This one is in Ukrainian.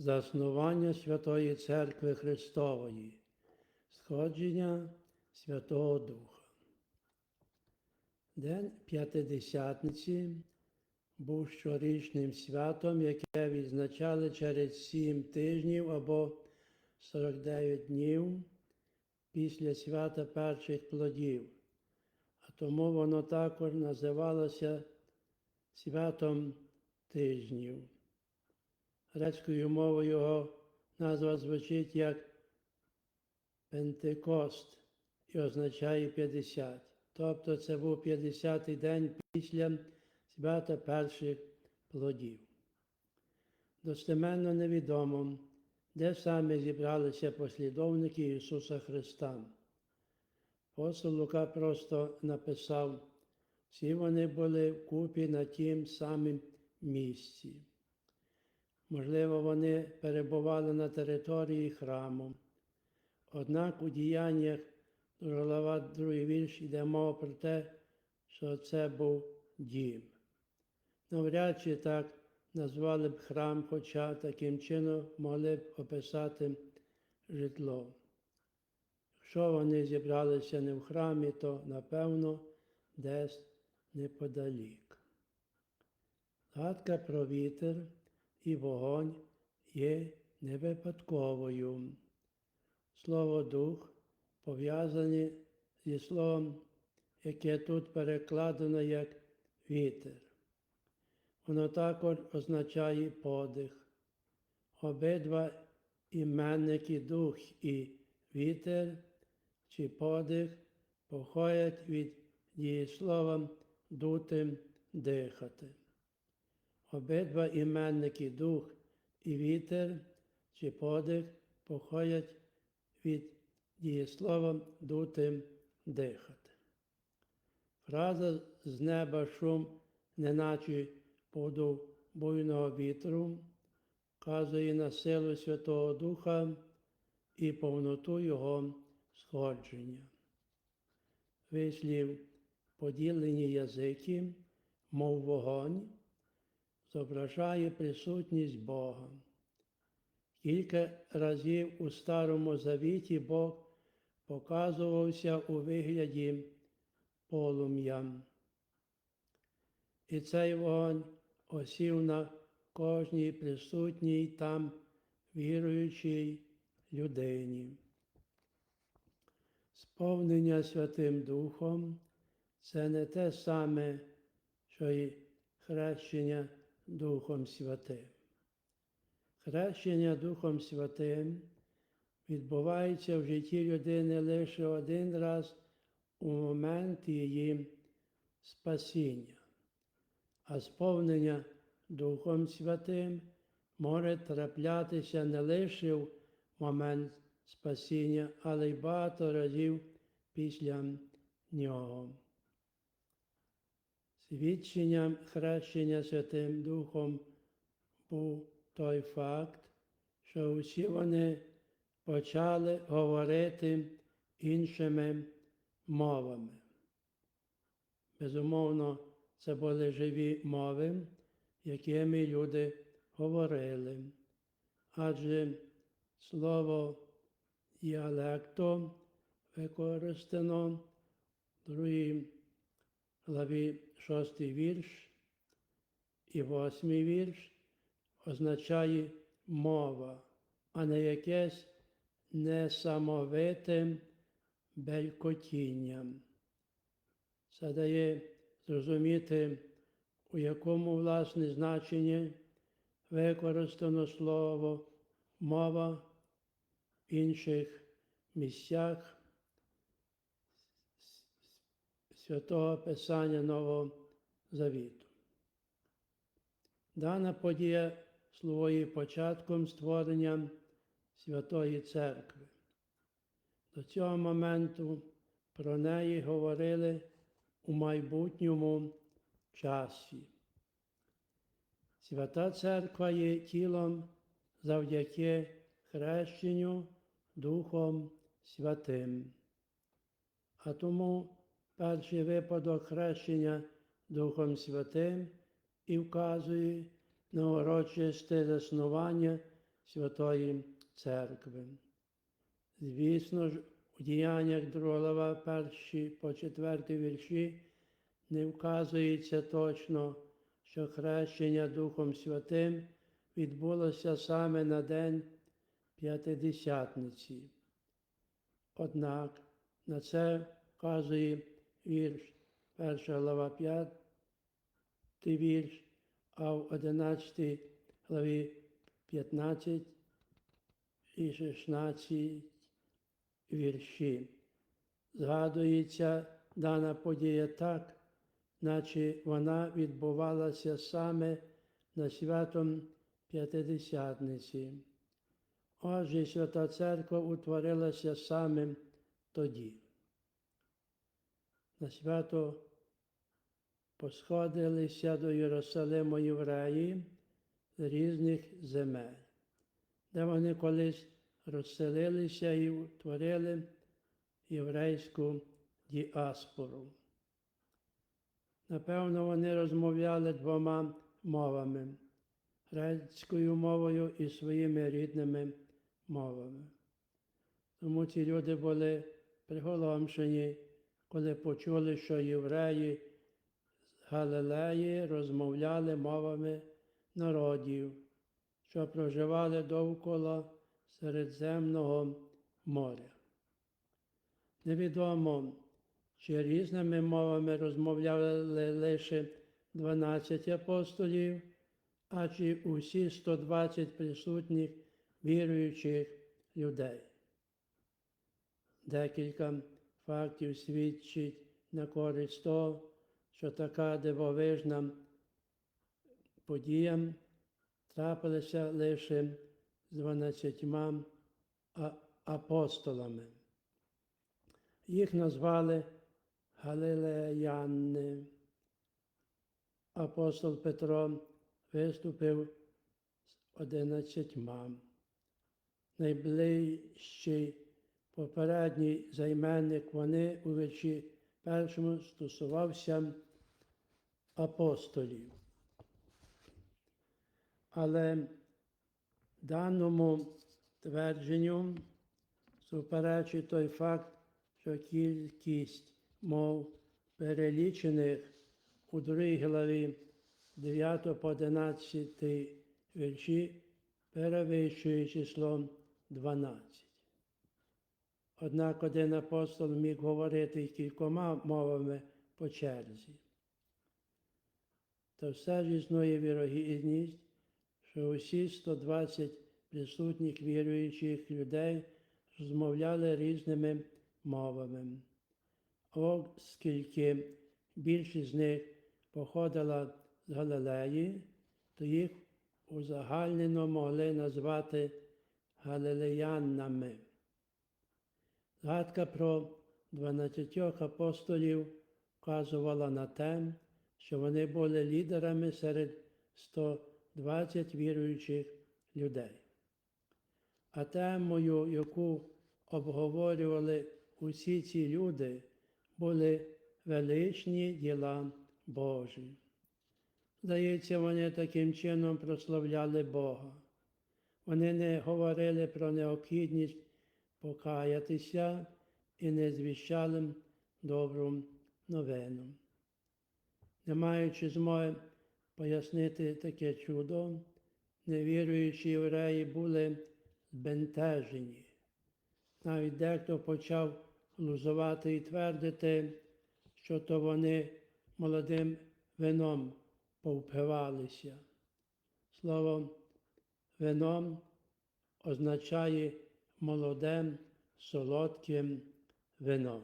заснування Святої Церкви Христової, сходження Святого Духа. День П'ятидесятниці був щорічним святом, яке відзначали через сім тижнів або 49 днів після свята перших плодів, а тому воно також називалося святом тижнів. Грецькою мовою його назва звучить як Пентекост і означає 50. Тобто це був 50-й день після свята перших плодів. Достеменно невідомо, де саме зібралися послідовники Ісуса Христа. Апостол Лука просто написав, всі вони були вкупі на тім самим місці. Можливо, вони перебували на території храму. Однак у діяннях глава другий вірш йде мова про те, що це був дім. Навряд чи так назвали б храм, хоча таким чином могли б описати житло. Якщо вони зібралися не в храмі, то напевно десь неподалік. Згадка про вітер і вогонь є невипадковою. Слово дух пов'язане зі словом, яке тут перекладено як вітер. Воно також означає подих. Обидва іменники дух і вітер чи подих походять від дієслова дути дихати. Обидва іменники дух і вітер чи подих походять від дієслова дути дихати. Фраза з неба шум, неначе подув буйного вітру, вказує на силу Святого Духа і повноту Його сходження. Вислів поділені язики, мов вогонь, зображає присутність Бога. Кілька разів у Старому Завіті Бог показувався у вигляді полум'я. І цей вогонь осів на кожній присутній там віруючій людині. Сповнення Святим Духом це не те саме, що й хрещення Духом Святим. Хрещення Духом Святим відбувається в житті людини лише один раз у момент її спасіння, а сповнення Духом Святим може траплятися не лише в момент спасіння, але й багато разів після нього. Свідченням хрещення Святим Духом був той факт, що усі вони почали говорити іншими мовами. Безумовно, це були живі мови, якими люди говорили, адже слово діалекто використано в другій главі шостий вірш і восьмий вірш означає мова, а не якесь несамовите белькотіння. Це дає зрозуміти, у якому власне значенні використано слово мова в інших місцях святого Писання Нового Завіту. Дана подія слугує початком створення Святої Церкви. До цього моменту про неї говорили у майбутньому часі. Свята Церква є тілом завдяки хрещенню Духом Святим. А тому перший випадок хрещення Духом Святим і вказує на урочисте заснування Святої Церкви. Звісно ж, у діяннях Дролова перші по четверті вірші не вказується точно, що хрещення Духом Святим відбулося саме на день П'ятидесятниці. Однак на це вказує вірш, перша глава 5 вірш, а в 11 главі 15 і 16 вірші. Згадується дана подія так, наче вона відбувалася саме на святом П'ятидесятниці. Отже, Свята Церква утворилася саме тоді. На свято посходилися до Єрусалиму євреї з різних земель, де вони колись розселилися і утворили єврейську діаспору. Напевно, вони розмовляли двома мовами грецькою мовою і своїми рідними мовами. Тому ці люди були приголомшені, коли почули, що євреї з Галилеї розмовляли мовами народів, що проживали довкола Середземного моря. Невідомо, чи різними мовами розмовляли лише 12 апостолів, а чи усі 120 присутніх віруючих людей. Декілька фактів свідчить на користь того, що така дивовижна подія трапилася лише з 12 апостолами. Їх назвали Галилеяни. Апостол Петро виступив з одинадцятьма. Найближчий попередній займенник вони у вічі першому стосувався апостолів. Але даному твердженню суперечить той факт, що кількість мов перелічених у другій главі 9 по 11 вірші перевищує число 12. Однак один апостол міг говорити кількома мовами по черзі. То все ж існує вірогідність, що усі 120 присутніх віруючих людей розмовляли різними мовами, оскільки більшість з них походила з Галилеї, то їх узагальнено могли назвати галилеянами. Згадка про 12 апостолів вказувала на те, що вони були лідерами серед 120 віруючих людей. А темою, яку обговорювали усі ці люди, були величні діла Божі. Здається, вони таким чином прославляли Бога. Вони не говорили про необхідність покаятися і не звіщали добру новину. Не маючи змоги пояснити таке чудо, невіруючі євреї були збентежені. Навіть дехто почав глузувати і твердити, що то вони молодим вином повпивалися. Слово вином означає молоде солодке вино.